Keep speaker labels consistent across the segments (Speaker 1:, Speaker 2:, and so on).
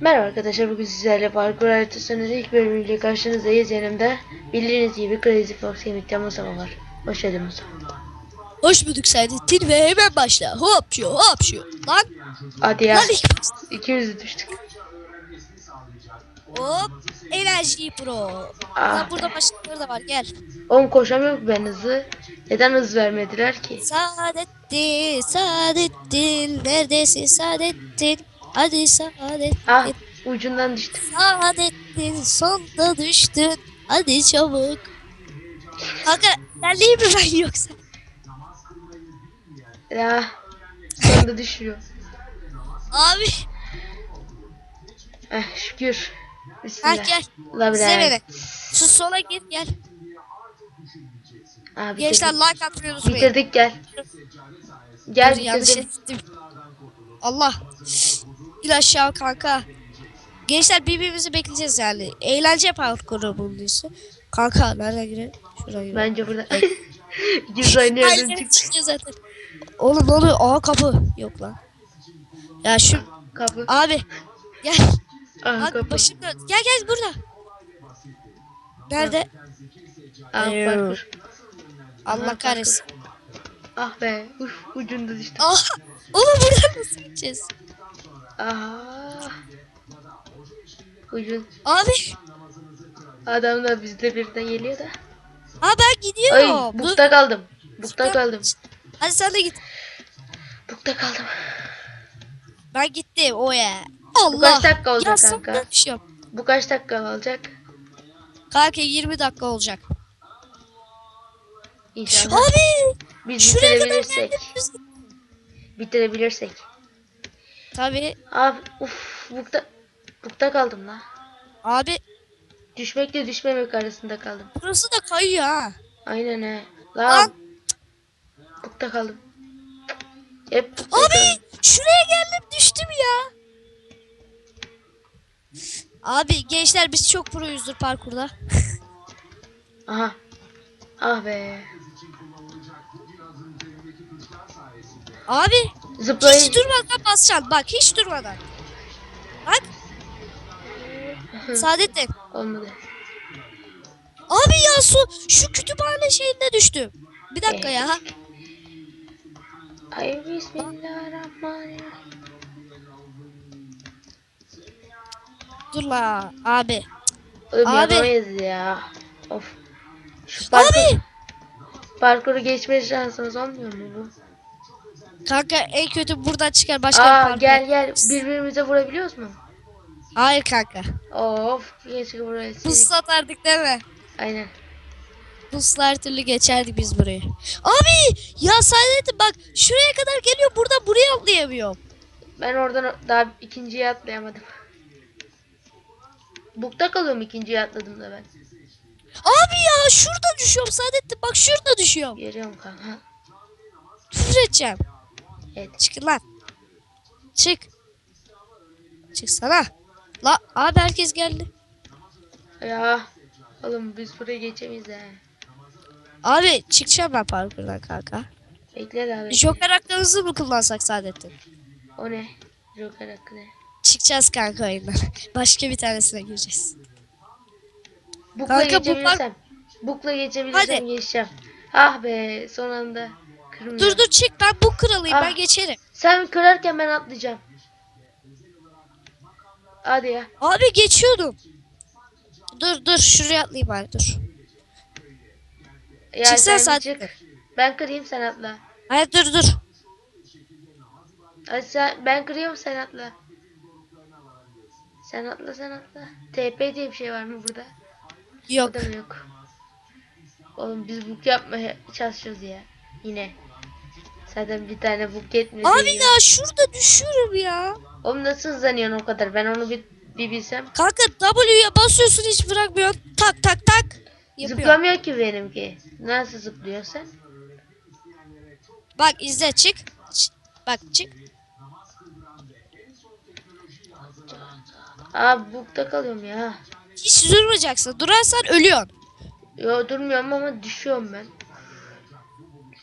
Speaker 1: Merhaba arkadaşlar bugün sizlerle parkur haritasının ilk bölümüyle karşınızdayız yanımda bildiğiniz gibi Crazy Fox Gaming'den Mustafa var. Hoş geldin Mustafa.
Speaker 2: Hoş bulduk Saadettin ve hemen başla. Hop şu hop şu. Lan
Speaker 1: Hadi ya
Speaker 2: lan ilk başta.
Speaker 1: ikimiz de düştük.
Speaker 2: Hop. Enerji pro.
Speaker 1: Ah.
Speaker 2: Lan burada başkaları da var gel.
Speaker 1: Oğlum koşamıyorum ben hızlı. Neden hız vermediler ki?
Speaker 2: Saadettin, Saadettin. Neredesin Saadettin? Hadi Saadettin.
Speaker 1: Ah ucundan düştüm.
Speaker 2: Saadettin sonda düştün. Hadi çabuk. Kanka ilerleyeyim mi ben yoksa?
Speaker 1: Ya sonunda düşüyor.
Speaker 2: Abi.
Speaker 1: Eh şükür.
Speaker 2: Ha
Speaker 1: Bismillah.
Speaker 2: gel.
Speaker 1: Labirent.
Speaker 2: Şu sola git gel.
Speaker 1: Ah, bitirdik.
Speaker 2: Gençler like unutmayın.
Speaker 1: Bitirdik gel. Gel
Speaker 2: Dur, ettim. Allah. İn aşağı kanka. Gençler birbirimizi bekleyeceğiz yani. Eğlence parkuru bulduysa. Kanka nereden girelim? Şuraya girelim.
Speaker 1: Bence burada.
Speaker 2: Aynen
Speaker 1: çıktık.
Speaker 2: çıkıyor zaten. Oğlum ne oluyor? Aa kapı. Yok lan. Ya şu
Speaker 1: Kapı.
Speaker 2: abi gel.
Speaker 1: Ah
Speaker 2: Abi
Speaker 1: kapı.
Speaker 2: başım dön. Gel gel burada. Nerede?
Speaker 1: Ah parkur.
Speaker 2: Allah kahretsin.
Speaker 1: Ah be. Uf ucunda düştüm.
Speaker 2: Aa, oğlum buradan nasıl gideceğiz?
Speaker 1: Ah. Ucun.
Speaker 2: Abi.
Speaker 1: Adamlar bizde birden geliyor da.
Speaker 2: Aa ben
Speaker 1: Ay
Speaker 2: gidiyorum. Dur.
Speaker 1: bukta kaldım. Bukta kaldım.
Speaker 2: Hadi sen de git.
Speaker 1: Bukta kaldım.
Speaker 2: Ben gittim o ya.
Speaker 1: Bu
Speaker 2: Allah.
Speaker 1: kaç dakika olacak
Speaker 2: ya
Speaker 1: kanka? Bu kaç dakika olacak?
Speaker 2: Kanka 20 dakika olacak.
Speaker 1: İnşallah.
Speaker 2: Abi.
Speaker 1: Biz bitirebilirsek. Bitirebilirsek.
Speaker 2: Tabii.
Speaker 1: Abi uf bukta bukta kaldım la.
Speaker 2: Abi
Speaker 1: Düşmekle düşmemek arasında kaldım.
Speaker 2: burası da kayıyor ha.
Speaker 1: Aynen he.
Speaker 2: Lan.
Speaker 1: Lan. Bukta kaldım. Hep bukta kaldım.
Speaker 2: Abi şuraya geldim düştüm ya. Abi gençler biz çok proyuzdur parkurda.
Speaker 1: Aha. Ah be.
Speaker 2: Abi
Speaker 1: Zıplayın.
Speaker 2: hiç durmadan basacaksın. Bak hiç durmadan. Bak. Saadettin.
Speaker 1: Olmadı.
Speaker 2: Abi ya su şu kütüphane şeyinde düştüm. Bir dakika ya.
Speaker 1: Ay bismillahirrahmanirrahim.
Speaker 2: Dur la abi.
Speaker 1: Oğlum
Speaker 2: Abi.
Speaker 1: yapamayız ya. Of. Şu parkur,
Speaker 2: Abi.
Speaker 1: parkuru geçme şansımız olmuyor mu bu?
Speaker 2: Kanka en kötü buradan çıkar başka bir
Speaker 1: Aa
Speaker 2: parkur.
Speaker 1: gel gel birbirimize vurabiliyoruz mu?
Speaker 2: Hayır kanka.
Speaker 1: Of keşke buraya
Speaker 2: Buz
Speaker 1: sildik.
Speaker 2: satardık değil mi?
Speaker 1: Aynen.
Speaker 2: Buzla her türlü geçerdik biz burayı. Abi ya Saadettin bak şuraya kadar geliyor buradan buraya atlayamıyorum.
Speaker 1: Ben oradan daha ikinciye atlayamadım. Bukta kalıyorum ikinciye atladım da ben.
Speaker 2: Abi ya şurada düşüyorum Saadettin bak şurada düşüyorum.
Speaker 1: Geliyorum kanka.
Speaker 2: Küfür edeceğim.
Speaker 1: Evet.
Speaker 2: Çık lan. Çık. Çıksana. La abi herkes geldi.
Speaker 1: Ya. Oğlum biz buraya geçemeyiz ha.
Speaker 2: Abi çıkacağım ben parkurdan kanka.
Speaker 1: Bekle de abi.
Speaker 2: Joker hakkımızı mı kullansak Saadettin?
Speaker 1: O ne? Joker hakkı ne?
Speaker 2: Çıkacağız kanka oyundan. Başka bir tanesine gireceğiz.
Speaker 1: Bukla
Speaker 2: Kanka, bu
Speaker 1: geçebilirsem. Bukla geçebilirsem
Speaker 2: Hadi.
Speaker 1: geçeceğim. Ah be son anda. Kırmızı.
Speaker 2: Dur dur çık ben bu kralıyım
Speaker 1: Ah.
Speaker 2: ben geçerim.
Speaker 1: Sen kırarken ben atlayacağım. Hadi ya.
Speaker 2: Abi geçiyordum. Dur dur şuraya atlayayım bari dur.
Speaker 1: ya
Speaker 2: Çıksana
Speaker 1: sen çık. Ben kırayım sen atla.
Speaker 2: Hayır dur dur.
Speaker 1: Hadi sen, ben kırıyorum sen atla. Sen atla sen atla. TP diye bir şey var mı burada?
Speaker 2: Yok.
Speaker 1: Burada mı yok? Oğlum biz buk yapmaya çalışıyoruz ya. Yine. Zaten bir tane buk yetmedi.
Speaker 2: Abi ya şurada düşüyorum ya.
Speaker 1: Oğlum nasıl hızlanıyorsun o kadar? Ben onu bir, bir bilsem.
Speaker 2: Kanka W'ye basıyorsun hiç bırakmıyorsun. Tak tak tak. Yapıyor.
Speaker 1: Zıplamıyor ki benimki. Nasıl zıplıyor sen?
Speaker 2: Bak izle çık. Ç- Bak çık.
Speaker 1: Aa bukta kalıyorum ya.
Speaker 2: Hiç durmayacaksın. Durarsan ölüyorsun.
Speaker 1: Yo durmuyorum ama düşüyorum ben.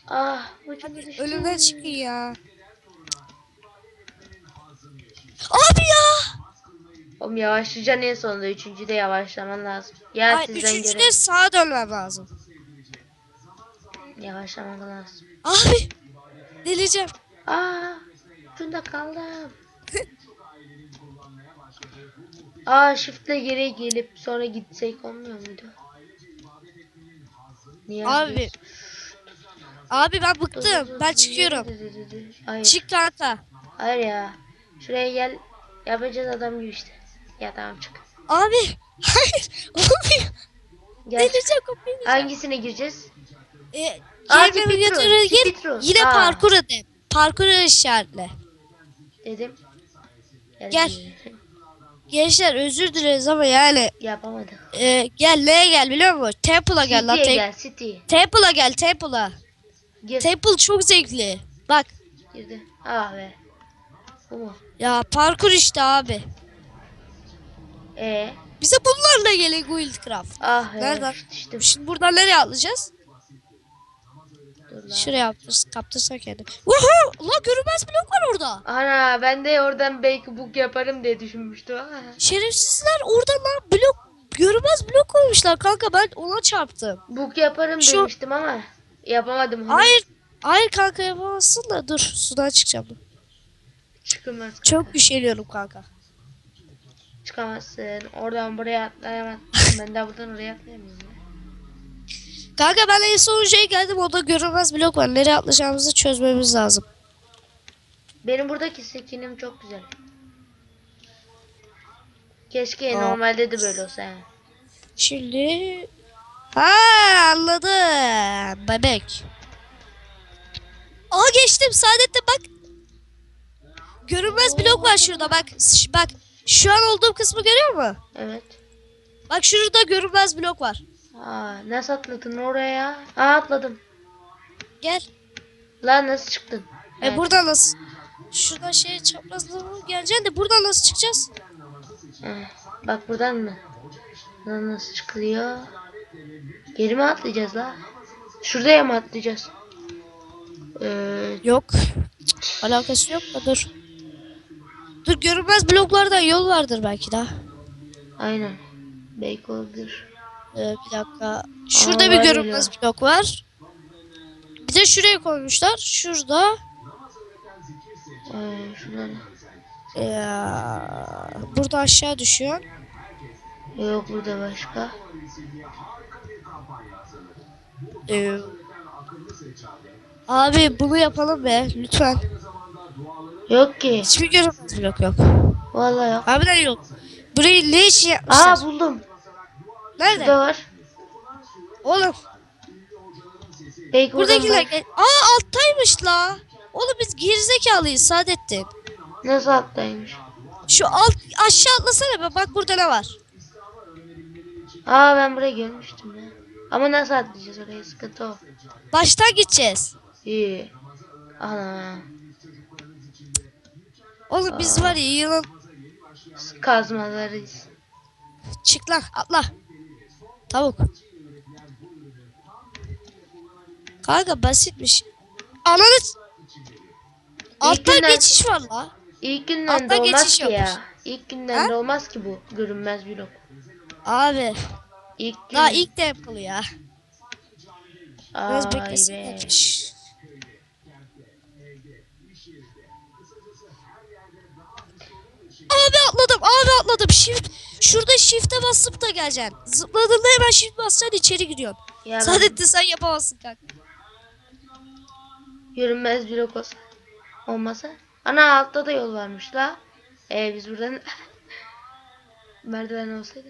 Speaker 1: Ah ucuma düştüm.
Speaker 2: Ölümden çıkın ya. Abi ya.
Speaker 1: Oğlum yavaşlayacaksın en sonunda. Üçüncüde yavaşlaman lazım. Gel
Speaker 2: Ay,
Speaker 1: sizden
Speaker 2: üçüncüde
Speaker 1: geri.
Speaker 2: sağa dönmem lazım.
Speaker 1: Yavaşlaman lazım.
Speaker 2: Abi delireceğim.
Speaker 1: Aa, şunda kaldım. Aa, shift'le geri gelip sonra gitsek olmuyor muydu? Niye?
Speaker 2: Abi.
Speaker 1: yapıyorsun?
Speaker 2: Abi ben bıktım. Ben çıkıyorum.
Speaker 1: Hayır.
Speaker 2: Çık kanka.
Speaker 1: Hayır ya. Şuraya gel. Yapacağız adam gibi işte. Ya tamam çık.
Speaker 2: Abi hayır olmuyor.
Speaker 1: Gel.
Speaker 2: Kapıyı.
Speaker 1: Hangisine gireceğiz?
Speaker 2: E,
Speaker 1: Aa,
Speaker 2: videoları gir. Yine
Speaker 1: Aa.
Speaker 2: parkur de. Parkuru işaretle.
Speaker 1: Dedim.
Speaker 2: Gel. Gençler özür dileriz ama yani
Speaker 1: Yapamadık.
Speaker 2: e, gel neye gel biliyor musun? Temple'a gel lan.
Speaker 1: City'ye gel City.
Speaker 2: Temple'a gel Temple'a.
Speaker 1: Gir.
Speaker 2: Temple çok zevkli. Bak
Speaker 1: Girdi. Ah be. Bu mu?
Speaker 2: ya parkur işte abi.
Speaker 1: Ee.
Speaker 2: Bize bunlarla gelin Guildcraft.
Speaker 1: Ah.
Speaker 2: Nereden?
Speaker 1: Düştüm.
Speaker 2: Şimdi buradan nereye atlayacağız?
Speaker 1: Dur.
Speaker 2: Şuraya atlarız, kaptırsak kendi. Uhu! La görünmez blok var orada.
Speaker 1: Ana ben de oradan belki book yaparım diye düşünmüştüm. Ah.
Speaker 2: Şerefsizler orada lan blok görünmez blok koymuşlar kanka ben ona çarptım.
Speaker 1: Book yaparım
Speaker 2: Şu-
Speaker 1: demiştim ama yapamadım.
Speaker 2: Hayır. Hayır kanka yapamazsın da dur sudan çıkacağım.
Speaker 1: kanka.
Speaker 2: Çok güçleniyorum kanka.
Speaker 1: Çıkamazsın. Oradan buraya atlayamazsın. ben de buradan oraya atlayamıyorum. ya.
Speaker 2: Kanka ben en son şeye geldim orada görünmez blok var. Nereye atlayacağımızı çözmemiz lazım.
Speaker 1: Benim buradaki skinim çok güzel. Keşke
Speaker 2: Aa.
Speaker 1: normalde de böyle olsa. yani.
Speaker 2: Şimdi ha anladım bebek. Aa geçtim Saadet'te bak. Görünmez blok var şurada bak. Ş- Bak şu an olduğum kısmı görüyor musun?
Speaker 1: Evet.
Speaker 2: Bak şurada görünmez blok var.
Speaker 1: Aa, nasıl atladın oraya? Aa atladım.
Speaker 2: Gel.
Speaker 1: Lan nasıl çıktın?
Speaker 2: E
Speaker 1: Evet.
Speaker 2: buradan nasıl? Şuradan şey çaprazlığa geleceksin de buradan nasıl çıkacağız?
Speaker 1: Heh, Bak buradan mı? Buradan nasıl çıkılıyor? Geri mi atlayacağız la? Şuraya mı atlayacağız? Ee,
Speaker 2: Yok. Alakası yok da dur. Dur görünmez bloklardan yol vardır belki daha.
Speaker 1: aynen. Belki olabilir.
Speaker 2: Ee, bir dakika. Şurada
Speaker 1: Aa,
Speaker 2: bir görünmez
Speaker 1: öyle.
Speaker 2: blok var. Bir de şuraya koymuşlar. Şurada.
Speaker 1: Ee, şuradan.
Speaker 2: Ee, burada aşağı düşüyor.
Speaker 1: Yok burada başka.
Speaker 2: Ee, abi bunu yapalım be lütfen.
Speaker 1: Yok ki.
Speaker 2: Hiçbir görünmez blok yok.
Speaker 1: Vallahi yok.
Speaker 2: Harbiden yok. Burayı ne için yapmışlar?
Speaker 1: Aa buldum.
Speaker 2: Nerede?
Speaker 1: Burada var.
Speaker 2: Oğlum
Speaker 1: buradan
Speaker 2: buradakiler... gel- Aa alttaymış la. Oğlum biz gerizekalıyız Saadettin.
Speaker 1: Nasıl alttaymış?
Speaker 2: Şu alt aşağı atlasana be bak burada ne var.
Speaker 1: Aa ben burayı görmüştüm ya. Ama nasıl atlayacağız oraya? Sıkıntı o.
Speaker 2: Baştan gideceğiz.
Speaker 1: İyi. Ana.
Speaker 2: Oğlum biz var ya yılın
Speaker 1: Kazmalarıyız.
Speaker 2: çık lan atla. Tavuk. Kanka basitmiş. Ananı Altta
Speaker 1: günden-
Speaker 2: geçiş var la.
Speaker 1: İlk günden de
Speaker 2: Altta
Speaker 1: olmaz
Speaker 2: geçiş
Speaker 1: ki ya.
Speaker 2: yapmış.
Speaker 1: İlk günden
Speaker 2: Ha?
Speaker 1: de olmaz ki bu. Görünmez blok.
Speaker 2: Abi
Speaker 1: İlk gün.
Speaker 2: daha ilk de yapılı ya. Biraz beklesin. Abi atladım, abi atladım. Shift, şurada shift'e basıp da geleceksin. Zıpladığında hemen shift basacaksın içeri giriyorsun.
Speaker 1: Ya ben
Speaker 2: Saadettin sen yapamazsın kanka.
Speaker 1: görünmez blok olsa. Olmasa. Ana altta da yol varmış la. Ee biz buradan merdiven olsaydı.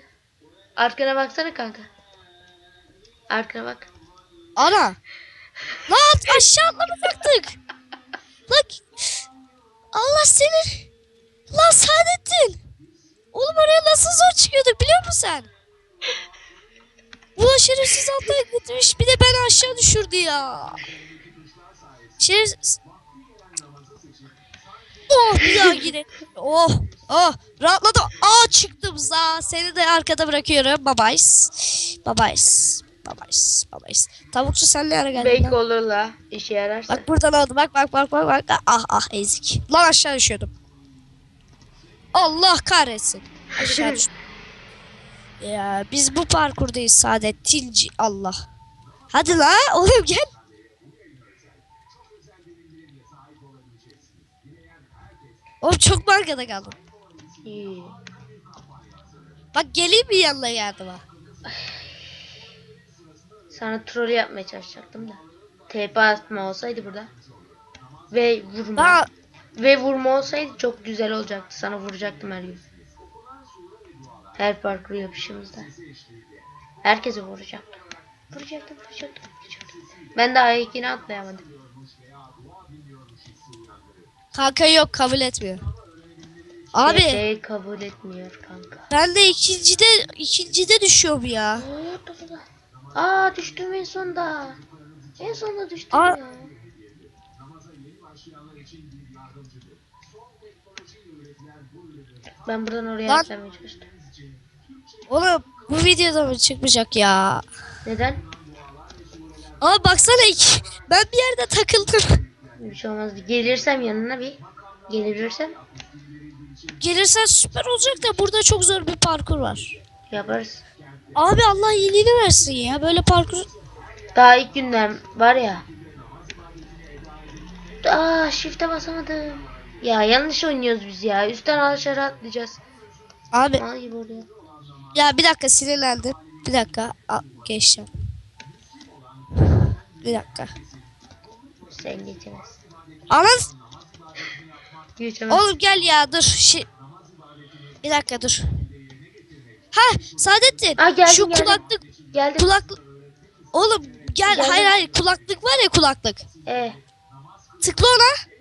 Speaker 1: Arkana baksana kanka. Arkana bak.
Speaker 2: Ana. Lan aşağı atlamayacaktık. Lan. Allah seni. Lan Saadettin. Oğlum oraya nasıl zor çıkıyorduk biliyor musun sen? Ulan şerefsiz alttan gitmiş bir de beni aşağı düşürdü ya. Şerefsiz. Oh bir daha yine. Oh oh rahatladım. Aa çıktım za. Seni de arkada bırakıyorum. Babays. Babays. Babays. Babays. Tavukçu sen ne ara geldin
Speaker 1: Belki
Speaker 2: lan?
Speaker 1: olur la. İşe yararsa.
Speaker 2: Bak buradan aldı. Bak bak bak bak bak. Ah ah ezik. Lan aşağı düşüyordum. Allah kahretsin. Aşağı düştüm. Ya biz bu parkurdayız Saadettinci Allah. Hadi la oğlum gel. Oğlum çok markada kaldım.
Speaker 1: İyi.
Speaker 2: Bak geleyim mi yanına yardıma?
Speaker 1: Sana troll yapmaya çalışacaktım da. TP atma olsaydı burada. Ve vurma.
Speaker 2: Daha
Speaker 1: Ve vurma olsaydı çok güzel olacaktı. Sana vuracaktım her gün. Her parkur yapışımızda. Herkese vuracaktım. Vuracaktım, vuracaktım, vuracaktım. Ben daha ilkini atlayamadım.
Speaker 2: kanka yok kabul etmiyor. Abi
Speaker 1: TP'yi kabul etmiyor kanka.
Speaker 2: ben de ikincide ikincide düşüyorum ya.
Speaker 1: Aa düştüm en sonda. En sonda düştüm
Speaker 2: Aa.
Speaker 1: ya. Ben buradan oraya
Speaker 2: Lan.
Speaker 1: atlamaya çalıştım.
Speaker 2: Oğlum bu videoda mı çıkmayacak ya?
Speaker 1: Neden?
Speaker 2: Ama baksana iki. Ben bir yerde takıldım.
Speaker 1: Bir şey olmaz. Gelirsem yanına bir. Gelebilirsem
Speaker 2: Gelirsen süper olacak da burada çok zor bir parkur var.
Speaker 1: yaparız.
Speaker 2: Abi Allah iyiliğini versin ya. Böyle parkur
Speaker 1: Daha ilk günden var ya. Aa shift'e basamadım. Ya yanlış oynuyoruz biz ya. Üstten aşağı atlayacağız.
Speaker 2: Abi
Speaker 1: Mal gibi oluyor.
Speaker 2: ya bir dakika sinirlendim. Bir dakika. A, geçeceğim. Bir dakika.
Speaker 1: Sen geçemezsin.
Speaker 2: Anan
Speaker 1: Geçemezsin.
Speaker 2: oğlum gel ya dur. Şi... Bir dakika dur. Ha Saadettin.
Speaker 1: Aa, geldim,
Speaker 2: şu
Speaker 1: geldim.
Speaker 2: kulaklık
Speaker 1: Geldim.
Speaker 2: kulaklık Oğlum gel
Speaker 1: Geldim.
Speaker 2: hayır hayır kulaklık var ya kulaklık.
Speaker 1: E
Speaker 2: Tıkla ona.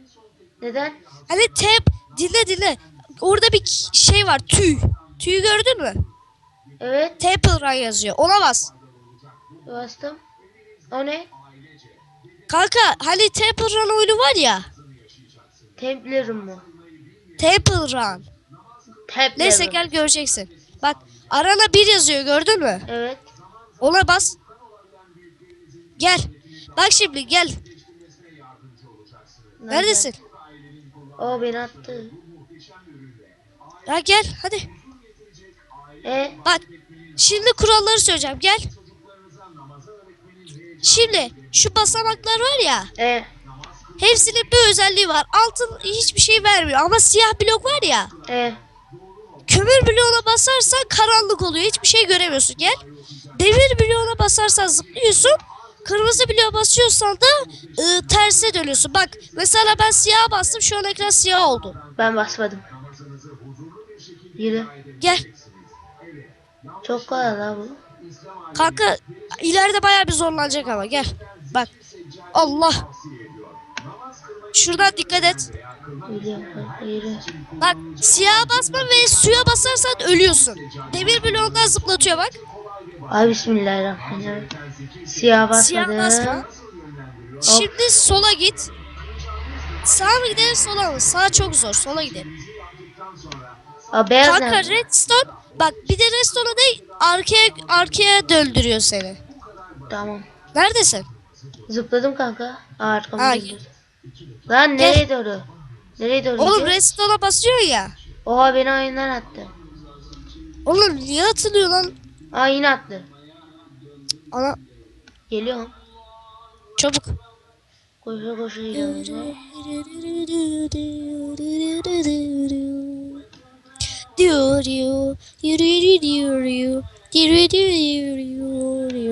Speaker 1: neden?
Speaker 2: Hani tep dinle dinle. Orada bir şey var tüy. Tüyü gördün mü?
Speaker 1: Evet
Speaker 2: Temple Run yazıyor. Ona bas.
Speaker 1: bastım. O ne?
Speaker 2: Kanka hani Temple Run oyunu var ya.
Speaker 1: Templar'ım mı?
Speaker 2: Temple Run.
Speaker 1: Templar'ım.
Speaker 2: Neyse gel göreceksin. Bak arana bir yazıyor gördün mü?
Speaker 1: Evet.
Speaker 2: Ona bas. Gel. Bak şimdi gel.
Speaker 1: Nerede?
Speaker 2: Neredesin?
Speaker 1: O beni attı.
Speaker 2: Ya gel hadi.
Speaker 1: E
Speaker 2: Bak. Şimdi kuralları söyleyeceğim gel. Şimdi şu basamaklar var ya.
Speaker 1: e
Speaker 2: Hepsinin bir özelliği var. Altın hiçbir şey vermiyor ama siyah blok var ya.
Speaker 1: e
Speaker 2: Kömür bloğuna basarsan karanlık oluyor. Hiçbir şey göremiyorsun. Gel. Demir bloğuna basarsan zıplıyorsun. Kırmızı bloğa basıyorsan da ı, terse dönüyorsun. Bak mesela ben siyah bastım. Şu an ekran siyah oldu.
Speaker 1: ben basmadım. Yürü.
Speaker 2: Gel.
Speaker 1: Çok kolay la bu.
Speaker 2: Kanka ileride bayağı bir zorlanacak ama gel. Bak. Allah. Şuradan dikkat et. Bak siyah basma ve suya basarsan ölüyorsun. Demir bloğundan zıplatıyor bak.
Speaker 1: Ay bismillahirrahmanirrahim. Siyah basmadım.
Speaker 2: Siyah basma. Şimdi sola git. Sağa mı gidelim sola mı? Sağ çok zor. Sola gidelim.
Speaker 1: Aa, beyaz
Speaker 2: Kanka redstone. Bak bir de redstone'a da arkaya arkaya döndürüyor seni.
Speaker 1: Tamam.
Speaker 2: Neredesin?
Speaker 1: Zıpladım kanka. Aa, Lan
Speaker 2: Gel.
Speaker 1: nereye doğru? Nereye doğru?
Speaker 2: Oğlum
Speaker 1: gidiyor?
Speaker 2: redstone'a basıyorsun ya.
Speaker 1: Oha beni oyundan attı.
Speaker 2: Oğlum niye atılıyor lan?
Speaker 1: Aa yine attı.
Speaker 2: Ana
Speaker 1: Geliyorum.
Speaker 2: çabuk.
Speaker 1: Koşa koşa geliyorum.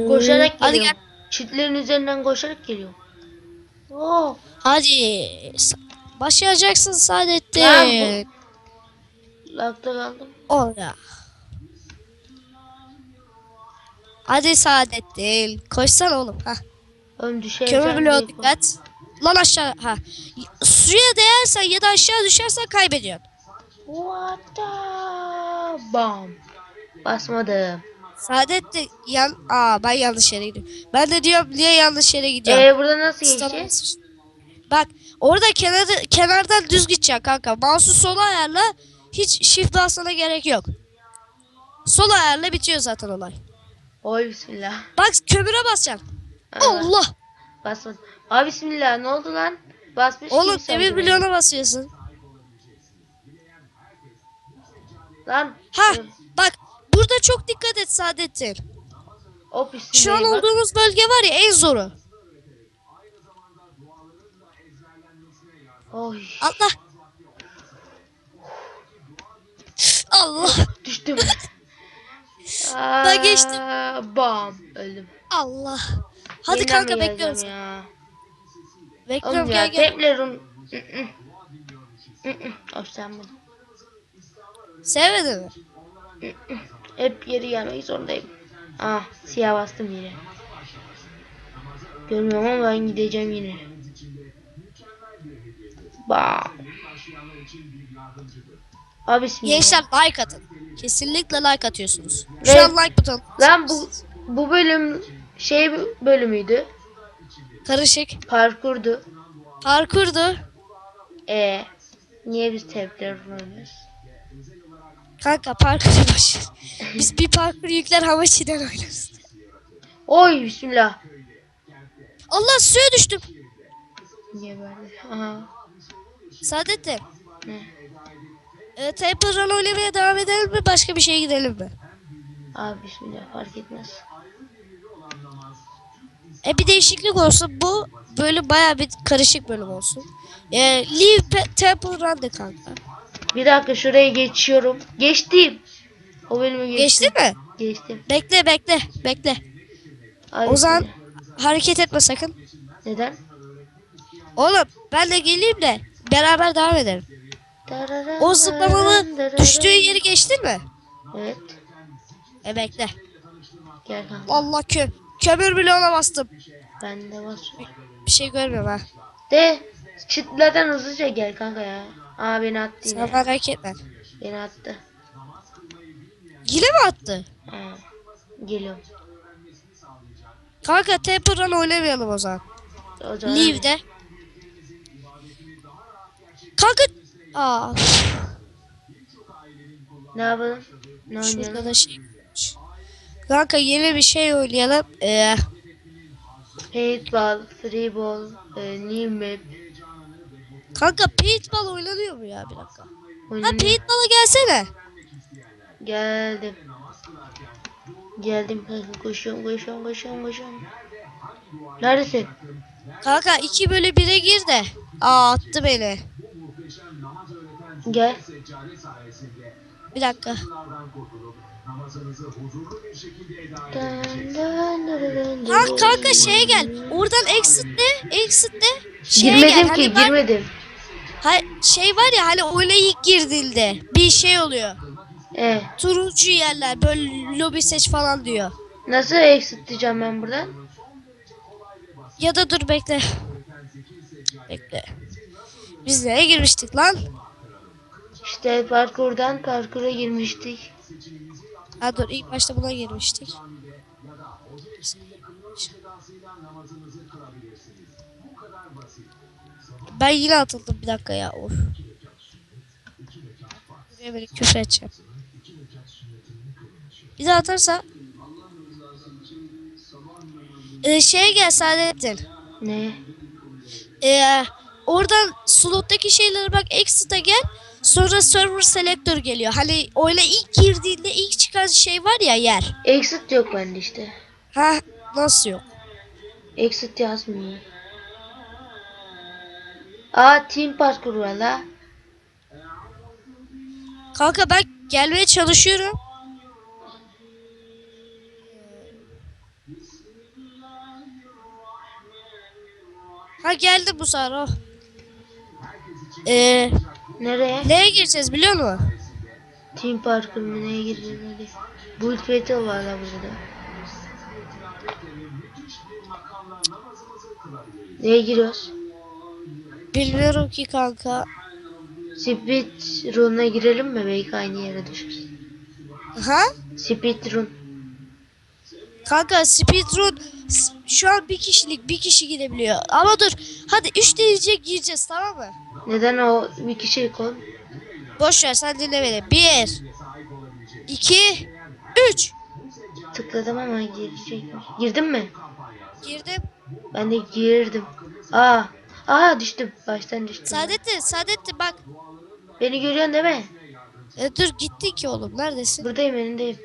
Speaker 1: Koşarak
Speaker 2: Hadi
Speaker 1: geliyorum.
Speaker 2: gel.
Speaker 1: Çitlerin üzerinden koşarak geliyorum. Oo.
Speaker 2: Hadi.
Speaker 1: Lan
Speaker 2: Saadettin.
Speaker 1: Lagda kaldım.
Speaker 2: Orada. Hadi Saadettin. Koşsana oğlum. Hah.
Speaker 1: Oğlum düşeceğim.
Speaker 2: Kömür bloğu dikkat. Lan aşağı. Ha. Suya değersen ya da aşağı düşersen kaybediyorsun.
Speaker 1: What the bam. Basmadım.
Speaker 2: Saadettin yan... Aa ben yanlış yere gidiyorum. Ben de diyorum niye yanlış yere gidiyorum.
Speaker 1: Ee burada nasıl geçeceğiz?
Speaker 2: Bak orada kenarda, kenardan düz gideceksin kanka. Mouse'u sola ayarla. Hiç shift basmana gerek yok. Sol ayarla bitiyor zaten olay.
Speaker 1: Oy bismillah.
Speaker 2: Bak kömüre basacaksın.
Speaker 1: Aa,
Speaker 2: Allah.
Speaker 1: Basmadım. Abi bismillah ne oldu lan? Basmış
Speaker 2: Oğlum demir bloğuna basıyorsun.
Speaker 1: Lan.
Speaker 2: Ha burada çok dikkat et Saadettin.
Speaker 1: Pisliğe
Speaker 2: Şu an olduğumuz bölge var ya en zoru.
Speaker 1: Oy.
Speaker 2: Atla. Allah
Speaker 1: Düştüm.
Speaker 2: Ben geçtim.
Speaker 1: Aa, Bam. Öldüm.
Speaker 2: Allah. Hadi
Speaker 1: Yeniden
Speaker 2: kanka bekliyoruz.
Speaker 1: Ya.
Speaker 2: Bekliyorum
Speaker 1: Oğlum ya
Speaker 2: gel gel.
Speaker 1: Teplerun. Hoşlanmadım.
Speaker 2: Sevmedin mi?
Speaker 1: Hep geri gelmek zorundayım. Ah siyah bastım yine. Görmüyorum ama ben gideceğim yine. Bam. Abi bismillah.
Speaker 2: Gençler like atın. Kesinlikle like atıyorsunuz. Şu
Speaker 1: Ve-
Speaker 2: an like butonu.
Speaker 1: Lan bu bu bölüm şey bölümüydü.
Speaker 2: Karışık.
Speaker 1: Parkurdu.
Speaker 2: Parkurdu.
Speaker 1: E niye biz tepkiler oynuyoruz?
Speaker 2: Kanka parkur başı. Biz bir parkur yükler hava çiğden oynarız.
Speaker 1: Oy bismillah.
Speaker 2: Allah suya düştüm.
Speaker 1: Niye böyle? Aha.
Speaker 2: Saadettin.
Speaker 1: Ne?
Speaker 2: E, Temple Run oynamaya devam edelim mi? Başka bir şeye gidelim mi?
Speaker 1: Abi bismillah fark etmez.
Speaker 2: E bir değişiklik olsun. Bu bölüm baya bir karışık bölüm olsun. E, Leave Pe- Temple Run de kanka.
Speaker 1: Bir dakika şuraya geçiyorum. Geçtim. O bölümü geçtim.
Speaker 2: Geçti mi?
Speaker 1: Geçtim.
Speaker 2: Bekle bekle bekle.
Speaker 1: Abi
Speaker 2: O zaman
Speaker 1: bismillah.
Speaker 2: hareket etme sakın.
Speaker 1: Neden?
Speaker 2: Oğlum ben de geleyim de beraber devam edelim. O zıplamalı düştüğü yeri geçtin mi?
Speaker 1: Evet.
Speaker 2: E bekle.
Speaker 1: Gel kanka.
Speaker 2: Allah kö kömür bile ona bastım.
Speaker 1: Ben de basıyorum.
Speaker 2: Bir şey görmüyorum ha.
Speaker 1: De çıtladan hızlıca gel kanka ya. Aa beni attı yine.
Speaker 2: merak etme.
Speaker 1: Beni attı.
Speaker 2: Yine mi attı?
Speaker 1: Ha. Geliyorum.
Speaker 2: Kanka Temple Run oynamayalım o zaman.
Speaker 1: O zaman
Speaker 2: Leave de. Kanka. Aa,
Speaker 1: ne yapalım? Ne
Speaker 2: şurada
Speaker 1: oynayalım?
Speaker 2: da şey. Kanka yeni bir şey oynayalım. Ee,
Speaker 1: Paintball, freeball, e, new map.
Speaker 2: Kanka paintball oynanıyor mu ya bir dakika? Ha
Speaker 1: Oynanıyor.
Speaker 2: paintball'a gelsene.
Speaker 1: Geldim. Geldim kanka koşuyorum koşuyorum koşuyorum koşuyorum. Neredesin?
Speaker 2: Kanka 2 bölü 1'e gir de. Aa attı beni.
Speaker 1: Gel.
Speaker 2: Bir dakika. Ha kanka şeye gel. Oradan exit de, exit de şeye
Speaker 1: Girmedim
Speaker 2: gel.
Speaker 1: ki
Speaker 2: Hani var,
Speaker 1: girmedim.
Speaker 2: Ha, şey var ya hani oyuna ilk girdiğinde bir şey oluyor.
Speaker 1: E
Speaker 2: Turuncu yerler böyle lobi seç falan diyor.
Speaker 1: nasıl exit diyeceğim ben buradan?
Speaker 2: Ya da dur bekle. Bekle. Biz nereye girmiştik lan?
Speaker 1: İşte parkurdan parkura girmiştik.
Speaker 2: Ha dur ilk başta buna girmiştik. Ben yine atıldım bir dakika ya. Of. Buraya beni küfür edeceğim. Bir daha atarsa ee, şeye gel Saadettin.
Speaker 1: Ne?
Speaker 2: Ee, oradan slottaki şeylere bak exit'e gel. Sonra server selector geliyor. Hani oyuna ilk girdiğinde ilk çıkan şey var ya yer.
Speaker 1: Exit yok bende işte.
Speaker 2: Ha nasıl yok?
Speaker 1: Exit yazmıyor. Aa team parkur var la.
Speaker 2: Kanka ben gelmeye çalışıyorum. Ha geldi bu sefer oh. Ee,
Speaker 1: Nereye?
Speaker 2: neye gireceğiz biliyor musun?
Speaker 1: Team parkur mu neye gireceğiz. Build battle var la burada. Neye giriyoruz?
Speaker 2: Bilmiyorum ki kanka.
Speaker 1: Speed run'a girelim mi? Belki aynı yere düşeriz.
Speaker 2: Ha?
Speaker 1: Speed run.
Speaker 2: Kanka speedrun s- şu an bir kişilik bir kişi girebiliyor. Ama dur hadi 3 derece gireceğiz tamam mı?
Speaker 1: Neden o bir kişilik ol?
Speaker 2: Boş ver sen dinle beni. 1 2 3
Speaker 1: Tıkladım ama girecekmiş. Girdin mi?
Speaker 2: Girdim.
Speaker 1: Ben de girdim. Aa, aa düştüm. Baştan düştüm.
Speaker 2: Saadettin, Saadettin bak.
Speaker 1: Beni görüyorsun değil mi?
Speaker 2: E, dur gitti ki oğlum neredesin?
Speaker 1: Buradayım önündeyim.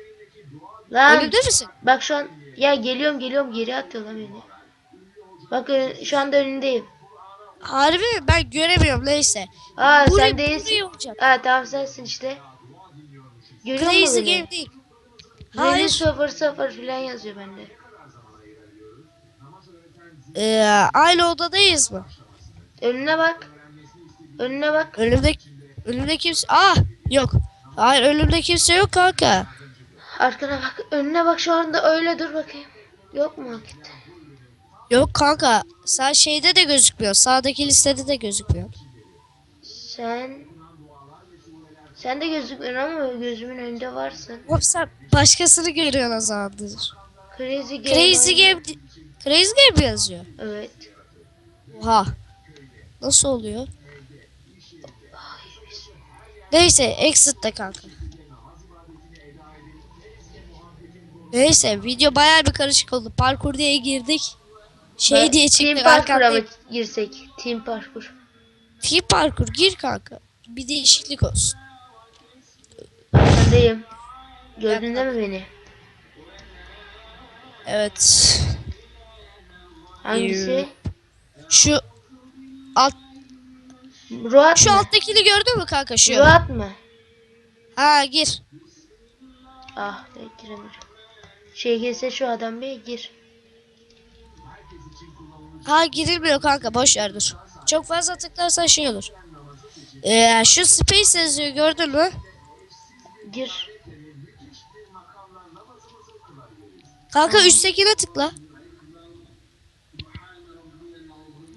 Speaker 1: Lan
Speaker 2: Önümde misin?
Speaker 1: bak şu an ya geliyorum geliyorum geri atıyor lan beni. Bak şu anda önündeyim.
Speaker 2: Harbi mi? Ben göremiyorum neyse.
Speaker 1: Aa
Speaker 2: Burayı
Speaker 1: sen değilsin. Aa tamam sensin işte. Görüyor musun
Speaker 2: Crazy game değil.
Speaker 1: Hayır. 0 0 falan yazıyor bende.
Speaker 2: Ee, aynı odadayız mı?
Speaker 1: Önüne bak. Önüne bak.
Speaker 2: Önümde önümde kimse ah yok. Hayır önümde kimse yok kanka.
Speaker 1: Arkana bak. Önüne bak şu anda öyle dur bakayım. Yok mu vakit?
Speaker 2: Yok kanka. Sen şeyde de gözükmüyor. Sağdaki listede de gözükmüyor.
Speaker 1: Sen sen de gözükmüyorsun ama gözümün önünde varsın.
Speaker 2: Hop sen başkasını görüyorsun o zamandır.
Speaker 1: Crazy game.
Speaker 2: Crazy game Crazy game yazıyor?
Speaker 1: Evet.
Speaker 2: Oha. Nasıl oluyor? Neyse exit de kanka. Neyse video bayağı bir karışık oldu. Parkur diye girdik. Şey
Speaker 1: Ben-
Speaker 2: diye çıktık.
Speaker 1: Team parkur'a mı girsek? Team parkur.
Speaker 2: Team parkur gir kanka. Bir değişiklik olsun.
Speaker 1: Sendeyim. Gördün değil mi beni?
Speaker 2: Evet.
Speaker 1: Hangisi?
Speaker 2: Şu alt
Speaker 1: Ruat
Speaker 2: şu
Speaker 1: mı?
Speaker 2: alttakini gördün mü kanka şu?
Speaker 1: Ruat mı?
Speaker 2: Ha gir.
Speaker 1: Ah be giremiyorum. Şey gelse şu adam bir gir.
Speaker 2: Ha girilmiyor kanka boş ver dur. Çok fazla tıklarsan şey olur. Ee, şu space yazıyor gördün mü?
Speaker 1: Gir.
Speaker 2: Kanka üsttekine tıkla.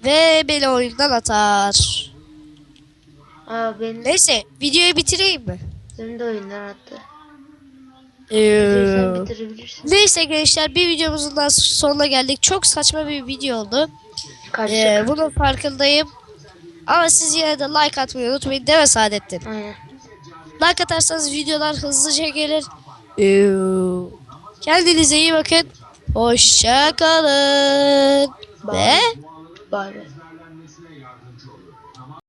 Speaker 2: Ve beni oyundan atar.
Speaker 1: Aa ben
Speaker 2: Neyse videoyu bitireyim mi?
Speaker 1: seni de oyundan attı.
Speaker 2: Ee,
Speaker 1: Sen bitirebilirsin.
Speaker 2: neyse gençler bir videomuzun daha sonuna geldik. Çok saçma bir video oldu.
Speaker 1: Karışık.
Speaker 2: Ee, bunun farkındayım. Ama siz yine de like atmayı unutmayın mi Saadettin?
Speaker 1: Aynen.
Speaker 2: Like atarsanız videolar hızlıca gelir. Ee, Kendinize iyi bakın. Hoşça kalın. Ve
Speaker 1: Bay but